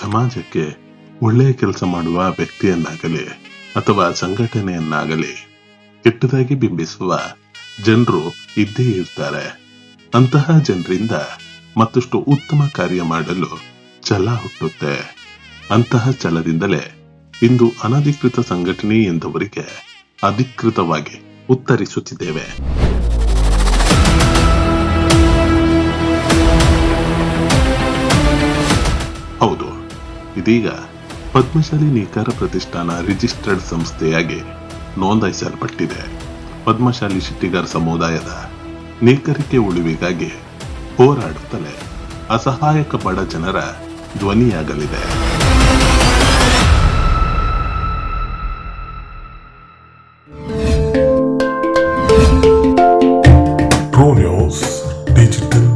ಸಮಾಜಕ್ಕೆ ಒಳ್ಳೆಯ ಕೆಲಸ ಮಾಡುವ ವ್ಯಕ್ತಿಯನ್ನಾಗಲಿ ಅಥವಾ ಸಂಘಟನೆಯನ್ನಾಗಲಿ ಕೆಟ್ಟದಾಗಿ ಬಿಂಬಿಸುವ ಜನರು ಇದ್ದೇ ಇರ್ತಾರೆ. ಅಂತಹ ಜನರಿಂದ ಮತ್ತಷ್ಟು ಉತ್ತಮ ಕಾರ್ಯ ಮಾಡಲು ಛಲ ಹುಟ್ಟುತ್ತೆ. ಅಂತಹ ಛಲದಿಂದಲೇ ಇಂದು ಅನಧಿಕೃತ ಸಂಘಟನೆ ಎಂದವರಿಗೆ ಅಧಿಕೃತವಾಗಿ ಉತ್ತರಿಸುತ್ತಿದ್ದೇವೆ. ಇದೀಗ ಪದ್ಮಶಾಲಿ ನೇಕಾರ ಪ್ರತಿಷ್ಠಾನ ರಿಜಿಸ್ಟರ್ಡ್ ಸಂಸ್ಥೆಯಾಗಿ ನೋಂದಾಯಿಸಲ್ಪಟ್ಟಿದೆ. ಪದ್ಮಶಾಲಿ ಶಿಟ್ಟಿಗಾರ ಸಮುದಾಯದ ನೇಕರಿಕೆ ಉಳಿವಿಗಾಗಿ ಹೋರಾಡುತ್ತಲೇ ಅಸಹಾಯಕ ಬಡ ಜನರ ಧ್ವನಿಯಾಗಲಿದೆ. ಡಿಜಿಟಲ್